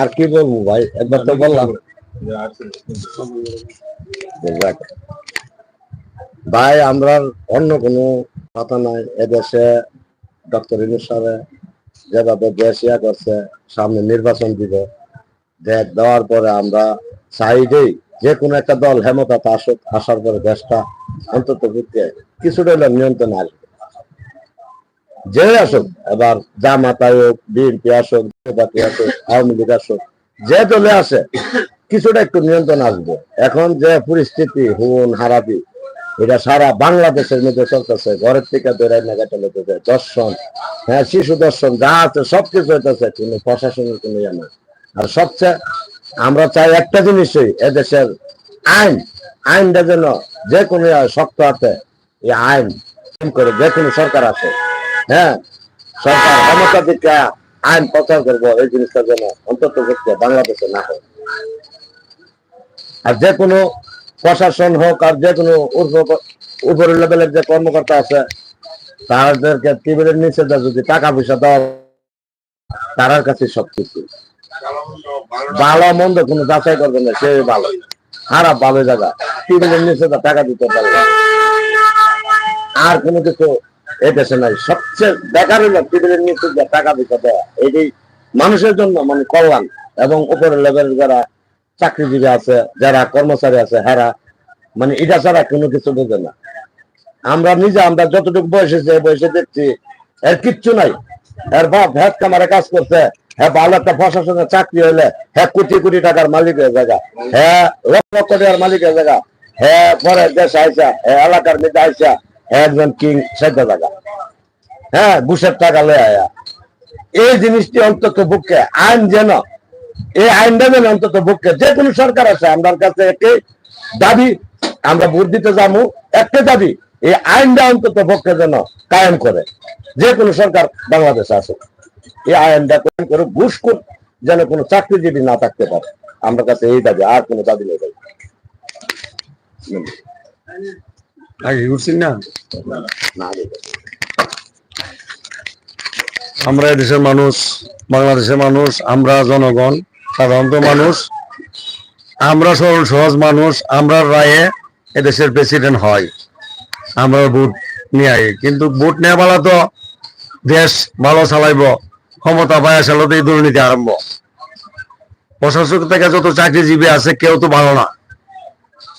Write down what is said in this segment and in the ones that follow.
আর কি বলব ভাই? একবার তো বললাম। ভাই, আমরা অন্য কোনো কথা নাই। এদেশে ডক্টর ইনুস সাহেব যেভাবে দেশ ইয়া করছে, সামনে নির্বাচন দিব দেখ দেওয়ার পরে আমরা চাইলেই যে কোনো একটা দল হেমতাতে আসুক, আসার পরে দেশটা অন্তত কিছুটা নিয়ন্ত্রণ আসবে। যে আসুক এবার জামাত হোক বিএনপি আসুক জাতীয় আসুক, আওয়ামী লীগ আসুক, যে আসে, কিছুটা একটু নিয়ন্ত্রণ আসবে। এখন যে পরিস্থিতি হুন হারাবি, এটা সারা বাংলাদেশের মধ্যে চলতেছে, ঘরের থেকে বেড়াই না গেটে লেগেছে দর্শন হ্যাঁ শিশু দর্শন, যা আছে, সবকিছু হইতেছে, কিন্তু প্রশাসনের কোনো ইয়ে না আর সবচেয়ে আমরা চাই একটা জিনিসই, এদেশের আইন, আইনটা যেন যে কোনো শক্ত হাতে, এই আইন করে যে কোনো সরকার আছে হ্যাঁ সরকার ক্ষমতা দিকে আইন প্রচার করব এই জিনিসটা যেন অন্তত বাংলাদেশে না হয় আর যে কোনো প্রশাসন হোক আর যে কোনো উপরের লেভেলের যে কর্মকর্তা আছে, তাদেরকে টেবিলের নিচে যদি টাকা পয়সা দেওয়া তার কাছে। সবকিছু ভালো মন্দ কোনো যাচাই করবে না, সে ভালো। খারাপ ভালো জায়গা। টেবিলের নিচে টাকা দিতে পারবে আর কোনো কিছু এই দেশে নাই। সবচেয়ে বেকার হলো টেবিলের নিচে যে টাকা দিতে দেওয়া এটি মানুষের জন্য মানে কল্যাণ। এবং উপরের লেভেলের যারা চাকরিজীবী আছে, যারা কর্মচারী আছে, হেরা মানে এটা ছাড়া কোনো কিছু বোঝে না। আমরা নিজে, আমরা যতটুকু বয়সে যে বয়সে দেখছি, এর কিচ্ছু নাই। এর বাপ ভ্যাট কামারে কাজ করছে হ্যাঁ ভালো একটা প্রশাসনের চাকরি হইলে হ্যাঁ কোটি কোটি টাকার মালিক হয়ে জায়গা হ্যাঁ লক্ষ লক্ষ টাকার মালিক হয়ে জায়গা হ্যাঁ পরে দেশ আইসা হ্যাঁ এলাকার মধ্যে আইসা একজন কিং সেটা জায়গা হ্যাঁ বুসের টাকা লয়ে আয়া। এই জিনিসটি অন্তত বুকে, আইন যেন, এই আইনটা যেন অন্তত বুকে, যে কোনো সরকার আছে আমার কাছে একটি দাবি, আমরা ভোট দিতে যাব, একটা দাবি, এই আইনটা অন্তত পক্ষে যেন কায়েম করে। যে কোনো সরকার বাংলাদেশে আসুক, এই আইনটা কায়েম করে ঘুষখোর যেন কোনো চাকরিজীবী না থাকতে পারে। আমার কাছে এই দাবি, আর কোনো দাবি নেই। আগে ঘুরছি না। আমরা দেশের মানুষ, বাংলাদেশের মানুষ, আমরা জনগণ, সাধারণত মানুষ। আমরা সরল, সহজ মানুষ, আমরা রায়ে এদেশের প্রেসিডেন্ট হয়। আমরা ভোট নিয়ে কিন্তু ভোট নেওয়া বেলা তো দেশ ভালো চালাইব, ক্ষমতা পায় আসলে এই দুর্নীতি আরম্ভ। প্রশাসক থেকে যত চাকরিজীবী আছে, কেউ তো ভালো না।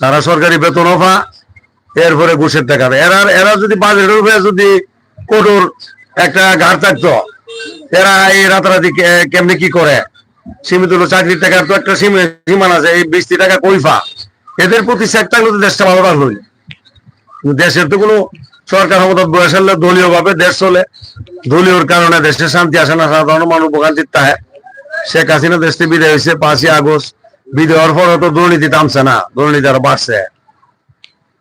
তারা সরকারি বেতন অফা এরপরে ঘুষের টাকা। এরা এরা যদি বাজেটের উপরে যদি কঠোর একটা ঘাট থাকতো, এরা এই রাতারাতি কেমনি কি করে? সীমিত চাকরির টাকার তো একটা সীমা- সীমান আছে, এই বৃষ্টি টাকা কইফা এদের প্রতি চেক থাকলে তো দেশটা ভালো রাখল দেশের তো কোনো সরকার ক্ষমতা বয়স হলে দলীয় ভাবে দেশ চলে। দলীয়র কারণে দেশে শান্তি আসে না, সাধারণ মানুষ ভোগান্তির তাহে। শেখ হাসিনা দেশ থেকে বিদায় হয়েছে পাঁচই আগস্ট। বিদায় হওয়ার পরে তো দুর্নীতি থামছে না, দুর্নীতি আরও বাড়ছে।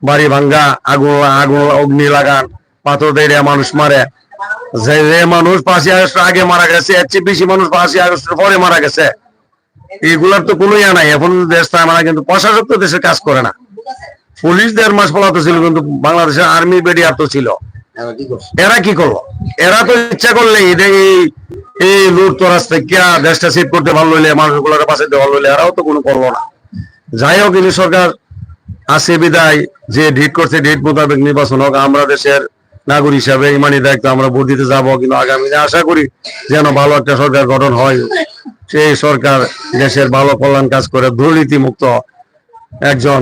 বাড়ি ভাঙ্গা আগুন আগুন অগ্নি লাগান, পাথর দিয়ে মানুষ মারে। যে যে মানুষ পাঁচই আগস্ট আগে মারা গেছে, এর চেয়ে বেশি মানুষ পাঁচই আগস্টের পরে মারা গেছে। এগুলার তো কোনো ইয়া নাই, এখন দেশ তা মারা কিন্তু প্রশাসক তো দেশের কাজ করে না। পুলিশ দেড় মাস পলাতো ছিল, কিন্তু বাংলাদেশের আর্মি বেডিয়ার তো ছিল? এরা কি করল? এরা তো ইচ্ছা করলে এই লুট তরাজ থেকে দেশটা সিট করতে ভালো হইলে, মানুষগুলোকে বাঁচাইতে ভালো হইলে, এরাও তো কোনো করল না। যাই হোক সরকার আছে বিদায়, যে ডিট করছে ডিট মোতাবেক নির্বাচন হোক, আমরা দেশের নাগরিক হিসাবে ইমানি দায়িত্ব, আমরা ভোট দিতে যাব কিন্তু আগামী দিনে আশা করি যেন ভালো একটা সরকার গঠন হয়। সেই সরকার দেশের ভালো কল্যাণ কাজ করে দুর্নীতি মুক্ত একজন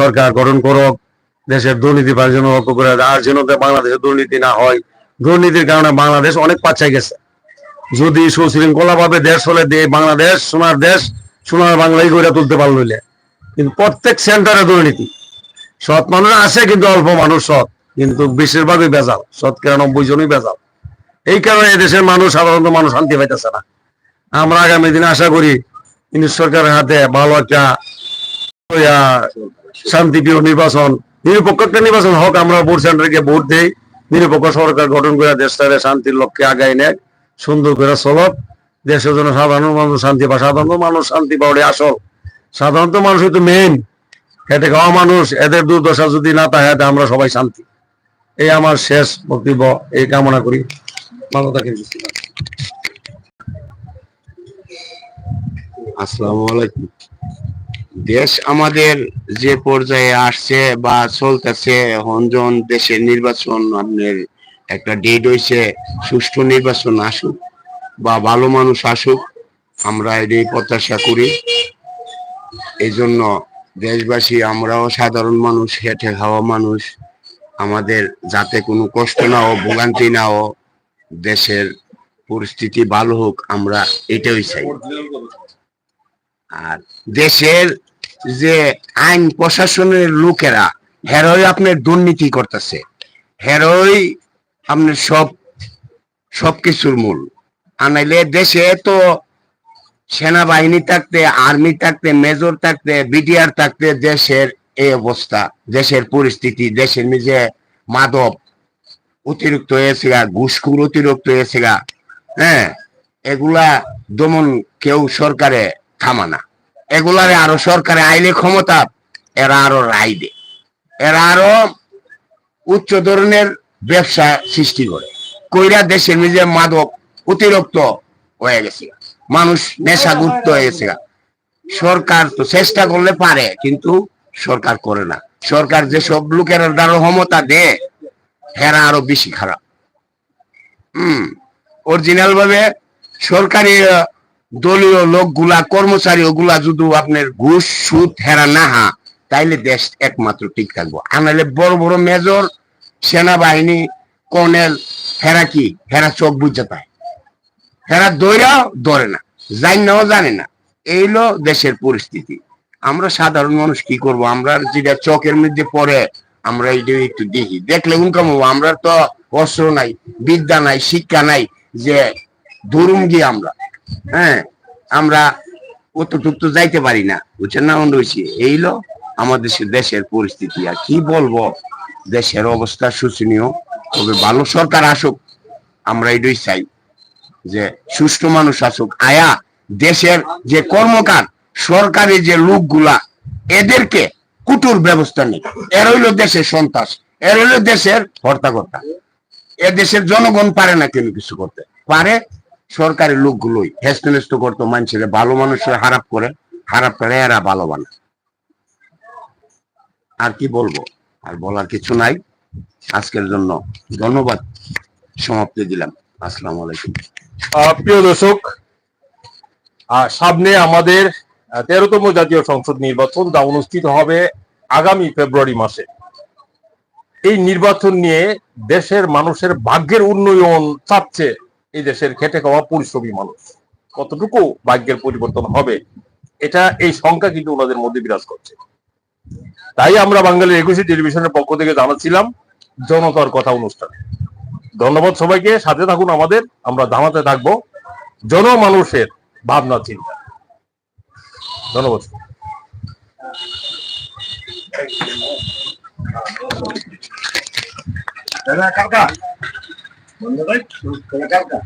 সরকার গঠন করুক, দেশের দুর্নীতি পাওয়ার লক্ষ্য করে আর যেন বাংলাদেশে দুর্নীতি না হয়। দুর্নীতির কারণে বাংলাদেশ অনেক পাচ্ছাই গেছে। যদি সুশৃঙ্খলা ভাবে দেশ হলে বাংলাদেশ সোনার দেশ, সোনার বাংলাই গড়ে তুলতে পারল। কিন্তু প্রত্যেক সেন্টারে দুর্নীতি। সৎ মানুষ আছে কিন্তু অল্প মানুষ সৎ, কিন্তু বেশিরভাগই বেজাল। শতকরা নব্বই জনই বেজাল। এই কারণে দেশের মানুষ সাধারণত মানুষ শান্তি পাইতেছে না। আমরা আগামী দিনে আশা করি ইনি সরকারের হাতে ভালো একটা শান্তিপ্রিয় নির্বাচন, নিরপেক্ষ একটা নির্বাচন হোক, আমরা ভোট সেন্টারে গিয়ে ভোট দেই। নিরপেক্ষ সরকার গঠন করে দেশটারে শান্তির লক্ষ্যে আগাই নেয় সুন্দর করে চলক। দেশের জন্য সাধারণ মানুষ শান্তি পায়। সাধারণ মানুষ শান্তি পাওয়ারে আসল। সাধারণত মানুষ হয়তো মেন খেটে খাওয়া মানুষ, এদের দুর্দশা যদি না তাহলে আমরা সবাই শান্তি। এই আমার শেষ বক্তব্য, এই কামনা করি। ভালো থাকেন আসসালামু আলাইকুম। দেশ আমাদের যে পর্যায়ে আসছে বা চলতেছে হনজন দেশের নির্বাচন, আপনার একটা ডেট হইছে, সুষ্ঠু নির্বাচন আসুক বা ভালো মানুষ আসুক, আমরা এটাই প্রত্যাশা করি। এই জন্য দেশবাসী, আমরাও সাধারণ মানুষ, হেঁটে খাওয়া মানুষ। আমাদের যাতে কোনো কষ্ট না হোক, ভোগান্তি না হোক, দেশের পরিস্থিতি ভালো হোক, আমরা এটাই চাই। আর দেশের যে আইন প্রশাসনের লোকেরা, হেরোই আপনার দুর্নীতি করতেছে। হেরোই আপনার সব, সবকিছুর মূল। আনাইলে দেশে তো সেনাবাহিনী থাকতে, আর্মি থাকতে, মেজর থাকতে, বিডিআর থাকতে, দেশের এই অবস্থা, দেশের পরিস্থিতি, দেশের নিজে মাদক, অতিরিক্ত হয়েছে গা ঘুষখুর অতিরিক্ত হয়েছে গা হ্যাঁ এগুলা দমন কেউ সরকারে থামা না। এগুলারে আরও সরকারে আইলে ক্ষমতা, এরা আরও রায় দে। এরা আরও উচ্চ ধরনের ব্যবসা সৃষ্টি করে। কইরা দেশের নিজে মাদক অতিরিক্ত হয়ে গেছে। মানুষ নেশাগ্রস্ত হয়ে গেছে সরকার তো চেষ্টা করলে পারে কিন্তু সরকার করে না। সরকার যেসব লোকের দ্বারা ক্ষমতা দেয় হেরা আরও বেশি খারাপ। হম অরিজিনাল ভাবে সরকারি দলীয় লোকগুলা কর্মচারী ওগুলা যদি আপনার ঘুষ সুদ হেরা না হা তাইলে দেশ একমাত্র ঠিক থাকব। আনালে বড় বড় মেজর সেনাবাহিনী কর্নেল হেরা কি? হেরা চোখ বুঝতে পায়। হেরা দৈরা ধরে না জান নাও জানে না। এই হলো দেশের পরিস্থিতি। আমরা সাধারণ মানুষ কি করব? আমরা যেটা চোখের মধ্যে পড়ে, আমরা এইটা একটু দেখি। দেখলে উনকাম আমরা তো অস্ত্র নাই, বিদ্যা নাই, শিক্ষা নাই যে ধরুম গিয়ে আমরা। হ্যাঁ আমরা অতটুক তো যাইতে পারি না, বুঝছেন না হয়েছি এইলো আমাদের দেশের পরিস্থিতি। আর কি বলব? দেশের অবস্থা শোচনীয়। তবে ভালো সরকার আসুক, আমরা এটাই চাই। যে সুষ্ঠু মানুষ আসুক। আয়া দেশের যে কর্মকার, সরকারি যে লোকগুলা, এদেরকে কুটুর ব্যবস্থা নেই। এর হইল দেশের সন্ত্রাস এর হইল দেশের হর্তাকর্তা। এ জনগণ পারে না কেন কিছু করতে? পারে সরকারি লোকগুলোই। হেস্ত করতো মানুষের, ভালো মানুষের হারাপ করে হারাপ করে এরা ভালো বানায়। আর কি বলব? আর বলার কিছু নাই। আজকের জন্য ধন্যবাদ। সমাপ্তি দিলাম। আসসালামু আলাইকুম। প্রিয় দর্শক সামনে আমাদের তেরোতম জাতীয় সংসদ নির্বাচন যা অনুষ্ঠিত হবে আগামী ফেব্রুয়ারি মাসে। এই নির্বাচন নিয়ে দেশের মানুষের ভাগ্যের উন্নয়ন চাচ্ছে এই দেশের খেটে খাওয়া পরিশ্রমী মানুষ। কতটুকু ভাগ্যের পরিবর্তন হবে, এটা এই সংখ্যা কিন্তু ওনাদের মধ্যে বিরাজ করছে। তাই আমরা বাঙালির একুশে টেলিভিশনের পক্ষ থেকে জানাচ্ছিলাম, জনতার কথা অনুষ্ঠানে। ধন্যবাদ সবাইকে। সাথে থাকুন আমাদের। আমরা ধামাতে থাকব। জনমানুষের ভাবনা চিন্তা। ধন্যবাদ। কাকা। কাকা।